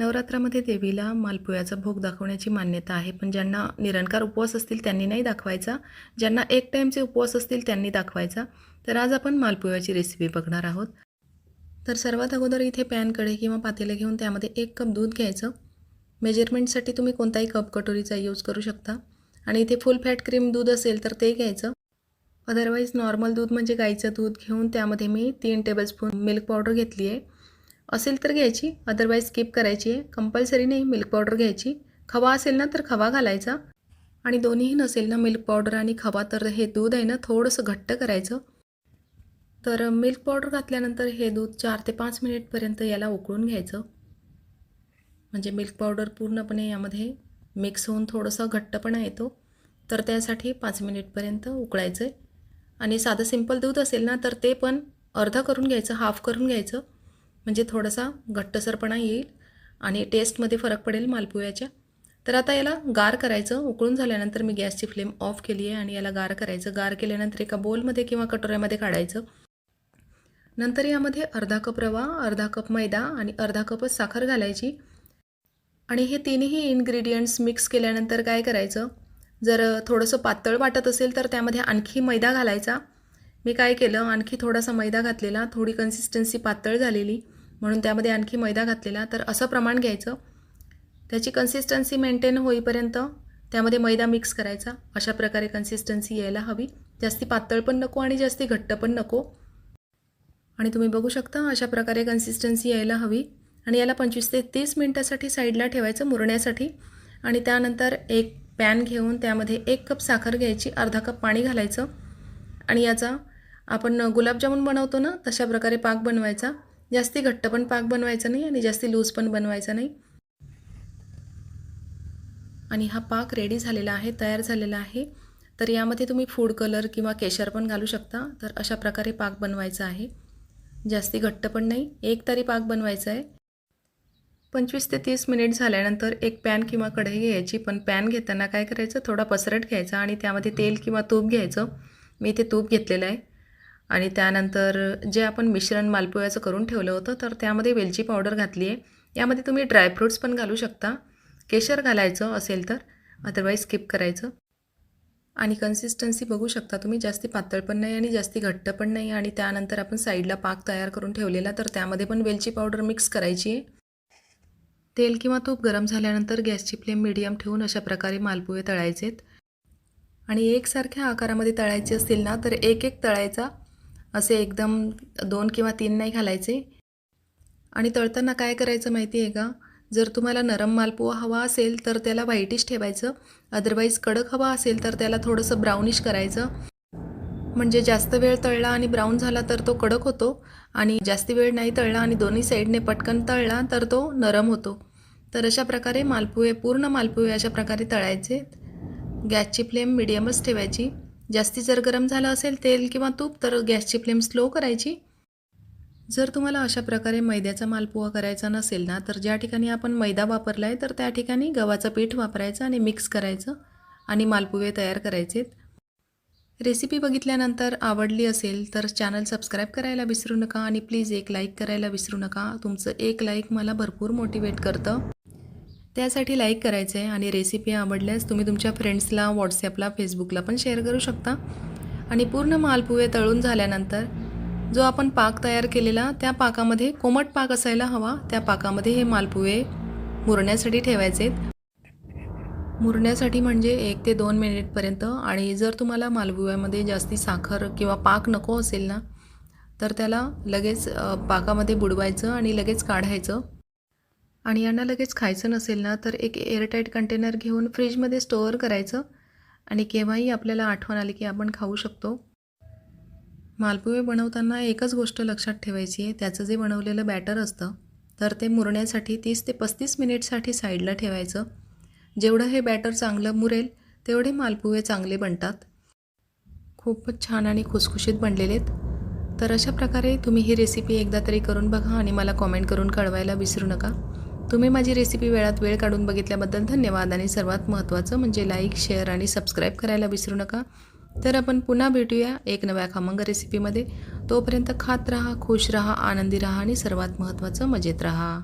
नवरात्रामध्ये देवीला मालपुयाचा भोग दाखवण्याची मान्यता आहे पण ज्यांना निरंकार उपवास असतील त्यांनी नाही दाखवायचा. ज्यांना एक टाईमचे उपवास असतील त्यांनी दाखवायचा. तर आज आपण मालपुयाची रेसिपी बघणार आहोत. तर सर्वात अगोदर इथे पॅनकडे किंवा पातेले घेऊन त्यामध्ये एक कप दूध घ्यायचं. मेजरमेंटसाठी तुम्ही कोणताही कप कटोरीचा यूज करू शकता. आणि इथे फुल फॅट क्रीम दूध असेल तर ते घ्यायचं. अदरवाईज नॉर्मल दूध म्हणजे गाईचं दूध घेऊन त्यामध्ये मी तीन टेबलस्पून मिल्क पावडर घेतली आहे असेल तर घ्यायची अदरवाईज स्किप करायची आहे. कंपल्सरी नाही मिल्क पावडर घ्यायची. खवा असेल ना तर खवा घालायचा. आणि दोन्हीही नसेल ना मिल्क पावडर आणि खवा तर हे दूध आहे ना थोडंसं घट्ट करायचं. तर मिल्क पावडर घातल्यानंतर हे दूध चार ते पाच मिनिटपर्यंत याला उकळून घ्यायचं. म्हणजे मिल्क पावडर पूर्णपणे यामध्ये मिक्स होऊन थोडंसं घट्टपणा येतो. तर त्यासाठी पाच मिनिटपर्यंत उकळायचं आहे आणि साधं सिंपल दूध असेल ना तर ते पण अर्धा करून घ्यायचं हाफ करून घ्यायचं. म्हणजे थोडासा घट्टसरपणा येईल आणि टेस्टमध्ये फरक पडेल मालपुव्याच्या. तर आता याला गार करायचं उकळून झाल्यानंतर मी गॅसची फ्लेम ऑफ केली आहे आणि याला गार करायचं. गार केल्यानंतर एका बोलमध्ये किंवा कटोऱ्यामध्ये काढायचं. नंतर यामध्ये अर्धा कप रवा अर्धा कप मैदा आणि अर्धा कपच साखर घालायची. आणि हे तिन्ही इन्ग्रेडियंट्स मिक्स केल्यानंतर काय करायचं? जर थोडंसं पातळ वाटत असेल तर त्यामध्ये आणखी मैदा घालायचा. मी काय केलं आणखी थोडासा मैदा घातलेला थोडी कन्सिस्टन्सी पातळ झालेली म्हणून त्यामध्ये आणखी मैदा घातलेला. तर असं प्रमाण घ्यायचं. त्याची कन्सिस्टन्सी मेंटेन होईपर्यंत त्यामध्ये मैदा मिक्स करायचा. अशा प्रकारे कन्सिस्टन्सी यायला हवी. जास्ती पातळ पण नको आणि जास्ती घट्ट पण नको. आणि तुम्ही बघू शकता अशा प्रकारे कन्सिस्टन्सी यायला हवी. आणि याला पंचवीस ते तीस मिनटासाठी साईडला ठेवायचं मुरण्यासाठी. आणि त्यानंतर एक पॅन घेऊन त्यामध्ये एक कप साखर घ्यायची अर्धा कप पाणी घालायचं. आणि याचा आपण गुलाबजामुन बनवतो ना तशा प्रकारे पाक बनवायचा. जास्ती घट्ट पण पाक बनवायचा नाही आणि जास्ती लूज पण बनवायचा नाही. आणि हा पाक रेडी झालेला आहे तयार झालेला आहे. तर यामध्ये तुम्ही फूड कलर किंवा केशर पण घालू शकता. तर अशा प्रकारे पाक बनवायचा आहे. जास्ती घट्ट पण नाही एक तरी पाक बनवायचा आहे. पंचवीस ते तीस मिनिट झाल्यानंतर एक पॅन किंवा कढई घ्यायची. पण पॅन घेताना काय करायचं थोडा पसरट घ्यायचा आणि त्यामध्ये तेल किंवा तूप घ्यायचं. मी इथे तूप घेतलेलं आहे. आणि त्यानंतर जे आपण मिश्रण मालपोह्याचं करून ठेवलं होतं तर त्यामध्ये वेलची पावडर घातली आहे. यामध्ये तुम्ही ड्रायफ्रूट्स पण घालू शकता. केशर घालायचं असेल तर अदरवाईज स्किप करायचं. आणि कन्सिस्टन्सी बघू शकता तुम्ही जास्ती पातळ पण नाही आणि जास्ती घट्ट पण नाही. आणि त्यानंतर आपण साईडला पाक तयार करून ठेवलेला तर त्यामध्ये पण वेलची पावडर मिक्स करायची आहे. तेल किंवा तूप गरम झाल्यानंतर गॅसची फ्लेम मिडियम ठेवून अशा प्रकारे मालपुवे तळायचेत. आणि एकसारख्या आकारामध्ये तळायचे असतील ना तर एक एक तळायचा. असे एकदम दोन किंवा तीन नाही घालायचे. आणि तळताना काय करायचं माहिती आहे का? जर तुम्हाला नरम मालपोहा हवा असेल तर त्याला व्हाईटिश ठेवायचं. अदरवाईज कडक हवा असेल तर त्याला थोडंसं ब्राउनिश करायचं. म्हणजे जास्त वेळ तळला आणि ब्राऊन झाला तर तो कडक होतो. आणि जास्ती वेळ नाही तळला आणि दोन्ही साईडने पटकन तळला तर तो नरम होतो. तर अशा प्रकारे मालपुवे पूर्ण मालपुवे अशा प्रकारे तळायचे. गॅसची फ्लेम मिडियमच ठेवायची. जास्ती जर गरम झालं असेल तेल किंवा तूप तर गॅसची फ्लेम स्लो करायची. जर तुम्हाला अशा प्रकारे मैद्याचा मालपुहा करायचा नसेल ना तर ज्या ठिकाणी आपण मैदा वापरला आहे तर त्या ठिकाणी गव्हाचं पीठ वापरायचं आणि मिक्स करायचं आणि मालपुवे तयार करायचेत. रेसिपी बघितल्यानंतर आवडली असेल तर चॅनल सबस्क्राईब करायला विसरू नका आणि प्लीज एक लाईक करायला विसरू नका. तुमचं एक लाईक मला भरपूर मोटिवेट करतं. त्यासाठी लाईक करायचं आहे आणि रेसिपी आवडल्यास तुम्ही तुमच्या फ्रेंड्सला व्हॉट्सॲपला फेसबुकला पण शेअर करू शकता. आणि पूर्ण मालपुवे तळून झाल्यानंतर जो आपण पाक तयार केलेला त्या पाकामध्ये कोमट पाक असायला हवा. त्या पाकामध्ये हे मालपुवे मुरण्यासाठी ठेवायचे मुरण्यासाठी म्हणजे एक ते दोन मिनिटपर्यंत आणि जर तुम्हाला मालपुव्यामध्ये जास्ती साखर किंवा पाक नको असेल ना तर त्याला लगेच पाकामध्ये बुडवायचं आणि लगेच काढायचं. आणि यांना लगेच खायचं नसेल ना तर एक एअरटाईट कंटेनर घेऊन फ्रीजमध्ये स्टोअर करायचं. आणि केव्हाही आपल्याला आठवण आली की आपण खाऊ शकतो. मालपुवे बनवताना एकच गोष्ट लक्षात ठेवायची आहे त्याचं जे बनवलेलं बॅटर असतं तर ते मुरण्यासाठी तीस ते पस्तीस मिनिटसाठी साईडला ठेवायचं. जेवढं हे बॅटर चांगलं मुरेल तेवढे मालपुवे चांगले बनतात. खूपच छान आणि खुसखुशीत बनलेले आहेत. तर अशा प्रकारे तुम्ही ही रेसिपी एकदा तरी करून बघा आणि मला कॉमेंट करून कळवायला विसरू नका. तुम्ही माझी रेसिपी वेळात वेळ काढून बघितल्याबद्दल धन्यवाद आणि सर्वात महत्त्वाचं म्हणजे लाईक शेअर आणि सबस्क्राईब करायला विसरू नका. तर आपण पुन्हा भेटूया एक नव्या खमंग रेसिपीमध्ये तोपर्यंत खात राहा खुश राहा आनंदी राहा आणि सर्वात महत्त्वाचं मजेत राहा.